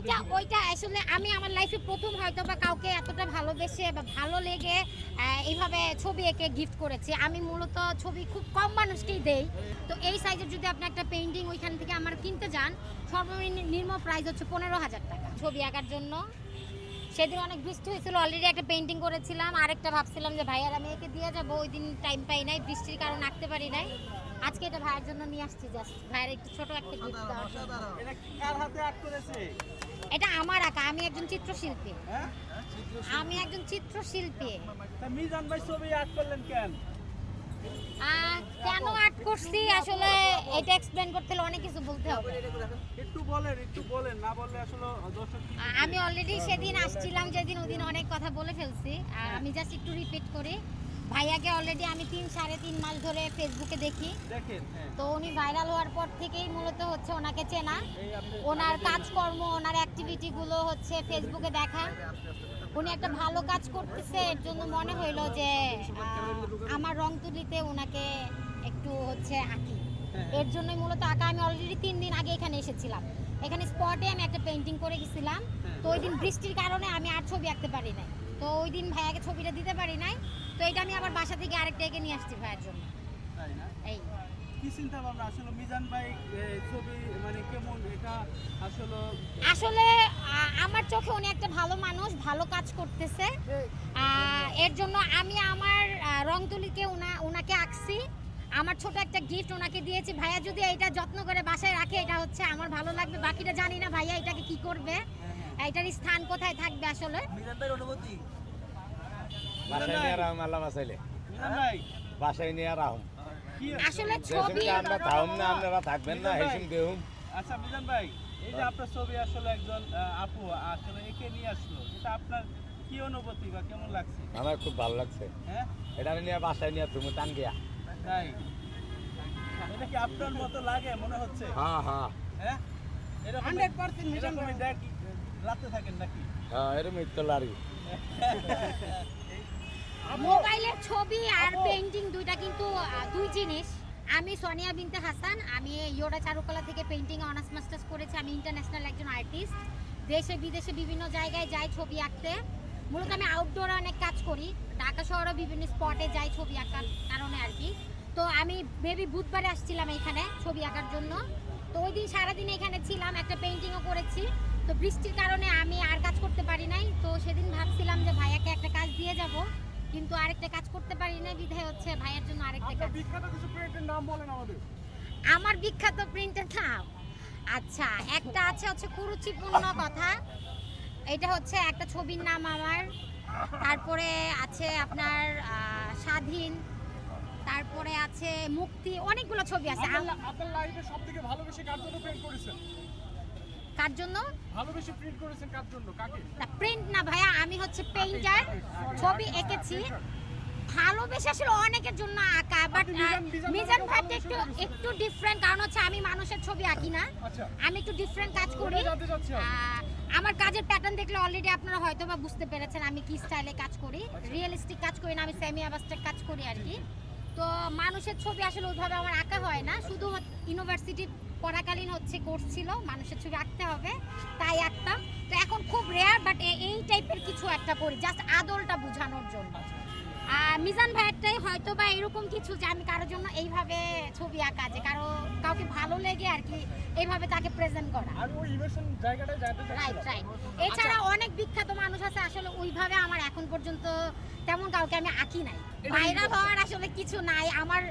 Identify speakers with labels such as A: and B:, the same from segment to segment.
A: ওইটা ওইটা আসলে আমি আমার লাইফে প্রথম হয়তো বা কাউকে এতটা ভালোবেসে বা ভালো লেগে এইভাবে ছবি এঁকে গিফট করেছি। আমি মূলত ছবি খুব কম মানুষকেই দেই। তো এই সাইজের যদি আপনি একটা পেন্টিং ওইখান থেকে আমার কিনতে যান, সর্বনিম্ন প্রাইস হচ্ছে পনেরো হাজার টাকা। ছবি আঁকার জন্য। সেদিন অনেক বৃষ্টি হয়েছিল অলরেডি একটা পেন্টিং করেছিলাম। আরেকটা ভাবছিলাম যে ভাইয়ার আমি একে দিয়ে যাব? ওই দিন টাইম পাই নাই, বৃষ্টির কারণে আঁকতে পারি নাই। আজকে এটা ভাইয়ের জন্য নিয়ে আসছি জাস্ট ভাইয়ের একটু ছোট একটা গিফট দেওয়ার জন্য।
B: এটা কার হাতে আর্ট করেছে?
A: এটা আমার আঁকা আমি একজন চিত্রশিল্পী।
B: হ্যাঁ?
A: আমি একজন চিত্রশিল্পী।
B: তা মিজান ভাই ছবি আর্ট করলেন কেন?
A: কেন আর্ট করছি? আসলে এটা এক্সপ্লেন করতে হলে অনেক কিছু বলতে হবে।
B: একটু বলেন একটু বলেন না বললে আসলে দর্শক
A: আমি অলরেডি সেদিন আসছিলাম যেদিন ওদিন অনেক কথা বলে ফেলছি। আমি জাস্ট একটু রিপিট করি। ভাইয়াকে অলরেডি আমি তিন সাড়ে তিন মাস ধরে ফেসবুকে দেখি।
B: হ্যাঁ।
A: তো উনি ভাইরাল হওয়ার পর থেকেই মূলত হচ্ছে ওনাকে চেনা। ওনার কাজকর্ম ওনার অ্যাক্টিভিটিগুলো হচ্ছে ফেসবুকে দেখা। উনি একটা ভালো কাজ করতেছে এর জন্য মনে হইল যে আমার রং তুলিতে ওনাকে একটু হচ্ছে আঁকি। এর জন্যই মূলত আঁকা। আমি অলরেডি তিন দিন আগে এখানে এসেছিলাম। এখানে স্পটে আমি একটা পেন্টিং করে গেছিলাম। তো ওই দিন বৃষ্টির কারণে আমি আর ছবি আঁকতে পারি নাই। তো ওই দিন ভাইয়াকে ছবিটা দিতে পারি নাই। তো এটা আমি আবার বাসা থেকে আরেকটা এঁকে নিয়ে আসছি ভাইয়ের জন্য।
B: তাই না?
A: এই।
B: কি চিন্তা ভাবনা আসলে মিজান ভাই ছবি মানে কেমন? এটা আসলে
A: আসলে আমার চোখে উনি একটা ভালো মানুষ ভালো কাজ করতেছে। এর জন্য আমি আমার উনা ওনাকে আঁকছি। আমার ছোট একটা গিফট ওনাকে দিয়েছি। ভাইয়া যদি এটা যত্ন করে বাসায় রাখে এটা হচ্ছে আমার ভালো লাগবে। বাকিটা জানি না ভাইয়া এটাকে কি করবে? এটার স্থান কোথায় থাকবে আসলে?
B: মিজান ভাইয়ের অনুভূতি?
C: বাসায় নিয়ে রাহুম আল্লাহ বাসাইলে বাসায় নিয়ে রাহুম
A: আসলে ছবি
C: আমরা থাকুম না আপনারা থাকবেন না হেসুম দেহুম
B: আচ্ছা মিজান ভাই এই যে আপনার ছবি আসলে একজন আপু আসলে একে নিয়ে আসলো। এটা আপনার কি অনুভূতি বা কেমন লাগছে?
C: আমার খুব ভালো লাগছে।
B: হ্যাঁ?
C: এটা নিয়ে বাসায় নিয়ে তুমি টান গিয়া
B: তাই? এটা কি আপনার মতো লাগে মনে হচ্ছে?
C: হ্যাঁ হ্যাঁ।
B: হ্যাঁ? এরকম 100% এরকমই দেখ রাতে থাকেন নাকি?
C: হ্যাঁ এরম তো লারি।
A: মোবাইলের ছবি আর পেন্টিং দুইটা কিন্তু দুই জিনিস। আমি সোনিয়া বিনতে হাসান আমি ইয়োরা চারুকলা থেকে পেন্টিং অনার্স মাস্টার্স করেছি। আমি ইন্টারন্যাশনাল একজন আর্টিস্ট দেশে বিদেশে বিভিন্ন জায়গায় যাই ছবি আঁকতে। মূলত আমি আউটডোরে অনেক কাজ করি। ঢাকা শহরে বিভিন্ন স্পটে যাই ছবি আঁকার কারণে আর কি। তো আমি বেবি বুধবারে আসছিলাম এখানে ছবি আঁকার জন্য। তো ওই দিন সারাদিন এখানে ছিলাম একটা পেন্টিংও করেছি। তো বৃষ্টির কারণে আমি আর কাজ করতে পারি নাই। তো সেদিন ভাবছিলাম যে ভাইয়াকে একটা কাজ দিয়ে যাব। কিন্তু আরেকটা কাজ করতে পারি না বিধায় হচ্ছে ভাইয়ের জন্য আরেকটা কাজ।
B: বিখ্যাত কিছু প্রিন্টের নাম বলেন আমাদের।
A: আমার বিখ্যাত প্রিন্টের নাম? আচ্ছা একটা আছে হচ্ছে কুরুচিপূর্ণ কথা। এটা হচ্ছে একটা ছবির নাম আমার। তারপরে আছে আপনার স্বাধীন। তারপরে আছে মুক্তি অনেকগুলো ছবি আছে।
B: আপনার লাইফে সবথেকে ভালোবেসে কার জন্য প্রিন্ট করেছেন?
A: কার জন্য?
B: ভালোবেসে প্রিন্ট করেছেন কার জন্য? কাকে?
A: প্রিন্ট না ভাইয়া আমি হচ্ছে পেইন্টার ছবি এঁকেছি। ভালোবেসে আসলে অনেকের জন্য আঁকা বাট
B: মিজান-
A: ভাইটা একটু একটু ডিফারেন্ট কারণ হচ্ছে আমি মানুষের ছবি আঁকি না।
B: আচ্ছা।
A: আমি একটু ডিফারেন্ট কাজ করি। আমার কাজের প্যাটার্ন দেখলে অলরেডি আপনারা হয়তো বা বুঝতে পেরেছেন আমি কি স্টাইলে কাজ করি।
B: আচ্ছা।
A: রিয়েলিস্টিক কাজ করি না আমি সেমি অ্যাবাস্ট্রাক্ট কাজ করি আর কি। তো মানুষের ছবি আসলে ওইভাবে আমার আঁকা হয় না শুধু ইউনিভার্সিটি পড়াকালীন হচ্ছে কোর্স ছিল মানুষের ছবি আঁকতে হবে তাই আঁকতাম। তো এখন খুব রেয়ার বাট এই টাইপের কিছু একটা করি জাস্ট আদলটা বোঝানোর জন্য। আর মিজান ভাইয়েরটাই হয়তো বা এরকম কিছু যে আমি কারোর জন্য এইভাবে ছবি আঁকা যে কারও কাউকে ভালো লেগে আর কি এইভাবে তাকে প্রেজেন্ট করা। রাইট রাইট এছাড়া অনেক বিখ্যাত মানুষ আছে আসলে ওইভাবে এখন পর্যন্ত তেমন কাউকে আমি আঁকি নাই। ভাইরাল হওয়ার আসলে কিছু নাই। আমার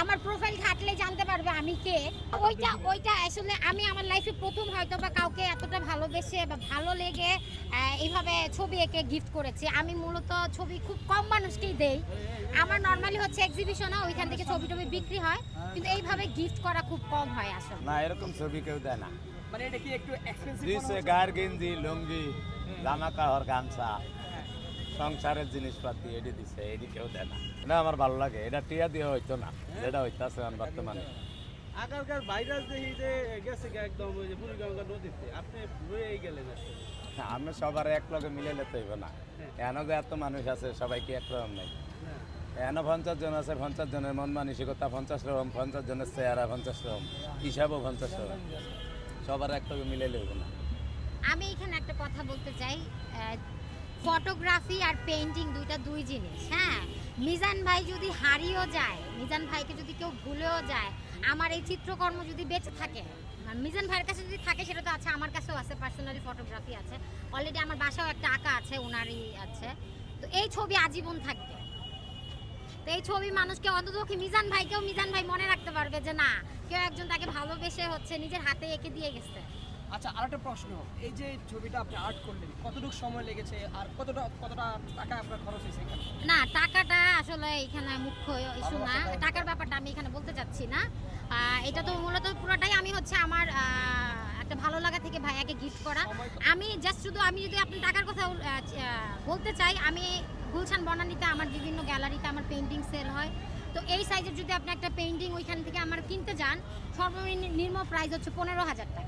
A: আমার প্রোফাইল ঘাটলে জানতে পারবে আমি কে। ওইটা ওইটা আসলে আমি আমার লাইফে প্রথম হয়তো বা কাউকে এতটা ভালোবেসে বা ভালো লেগে এইভাবে ছবি এঁকে গিফট করেছি। আমি মূলত ছবি খুব কম মানুষকেই দেই। আমার নর্মালি হচ্ছে এক্সিবিশনে ওইখান থেকে ছবি টবি বিক্রি হয়। কিন্তু এইভাবে গিফট করা খুব কম হয় আসলে।
C: না এরকম ছবি কেউ দেয় না।
B: মানে এটা কি একটু এক্সপেন্সিভ
C: গায়ের গেঞ্জি লুঙ্গি জামা কাপড় গামছা। সংসারের জিনিসপাতি এটি দিছে এটি কেউ দেয় না। এটা আমার ভালো লাগে এটা টিয়া দিয়ে হইতো না যেটা হইতাছে এখন বর্তমানে।
B: আগারকার ভাইরাস দেখি যে গেছে একদম ওই যে বুড়িগঙ্গা নদীতে আপনি রয়েই গেলেন আসলে
C: আমরা সবার এক লগে মিলে লেতে হইব না। এন যে এত মানুষ আছে সবাই কি একরকম নেই।
B: হ্যাঁ।
C: এন পঞ্চাশ জন আছে পঞ্চাশ জনের মন মানসিকতা পঞ্চাশ রকম পঞ্চাশ জনের চেহারা পঞ্চাশ রকম হিসাবও পঞ্চাশ রকম। সবার এক লগে মিলে লইব না।
A: আমি এখানে একটা কথা বলতে চাই ফটোগ্রাফি আর পেন্টিং দুইটা দুই জিনিস হ্যাঁ? মিজান ভাই যদি হারিয়েও যায়, মিজান ভাইকে যদি কেউ ভুলেও যায়, আমার এই চিত্রকর্ম যদি বেঁচে থাকে মিজান ভাইয়ের কাছে যদি থাকে, সেটা তো আছে, আমার কাছেও আছে পার্সোনালি ফটোগ্রাফি আছে। অলরেডি আমার বাসাও একটা আঁকা আছে, ওনারই আছে। তো এই ছবি আজীবন থাকবে। তো এই ছবি মানুষকে অন্তত কি মিজান ভাইকেও মিজান ভাই মনে রাখতে পারবে যে না, কেউ একজন তাকে ভালোবেসে হচ্ছে নিজের হাতে এঁকে দিয়ে গেছে।
D: আচ্ছা আরেকটা প্রশ্ন। এই যে ছবিটা আপনি আর্ট করলেন কতটুকু সময় লেগেছে আর কতটা কতটা টাকা আপনার খরচ হয়েছে
A: না টাকাটা আসলে এখানে মুখ্য ইস্যু না। টাকার ব্যাপারটা আমি এখানে বলতে চাচ্ছি না। এটা তো মূলত পুরোটাই আমি হচ্ছে আমার একটা ভালো লাগা থেকে ভাইয়াকে গিফট করা। আমি জাস্ট শুধু আমি যদি আপনি টাকার কথা বলতে চাই আমি গুলশান বনানীতে আমার বিভিন্ন গ্যালারিতে আমার পেন্টিং সেল হয়। তো এই সাইজের যদি আপনি একটা পেন্টিং ওইখান থেকে আমার কিনতে যান সর্বনিম্ন প্রাইস হচ্ছে পনেরো হাজার টাকা।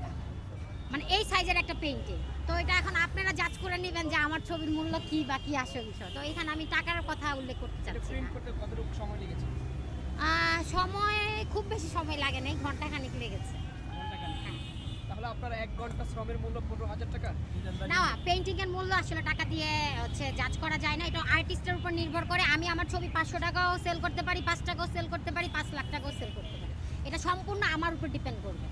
A: মানে এই সাইজের একটা পেন্টিং তো এটা এখন আপনারা জাজ করে নেবেন যে আমার ছবির মূল্য কি বা কি আসে বিষয়। তো এখানে আমি টাকার কথা উল্লেখ করতে চাচ্ছি
D: সময় লেগেছে?
A: সময় খুব বেশি সময় লাগে নাই ঘণ্টা খানিক লেগেছে।
D: ঘন্টাখানেক। তাহলে আপনার এক ঘণ্টা শ্রমের মূল্য পনেরো হাজার টাকা?
A: না পেন্টিং এর মূল্য আসলে টাকা দিয়ে হচ্ছে জাজ করা যায় না। এটা আর্টিস্টের উপর নির্ভর করে। আমি আমার ছবি পাঁচশো টাকাও সেল করতে পারি পাঁচ টাকাও সেল করতে পারি পাঁচ লাখ টাকাও সেল করতে পারি। এটা সম্পূর্ণ আমার উপর ডিপেন্ড করবে।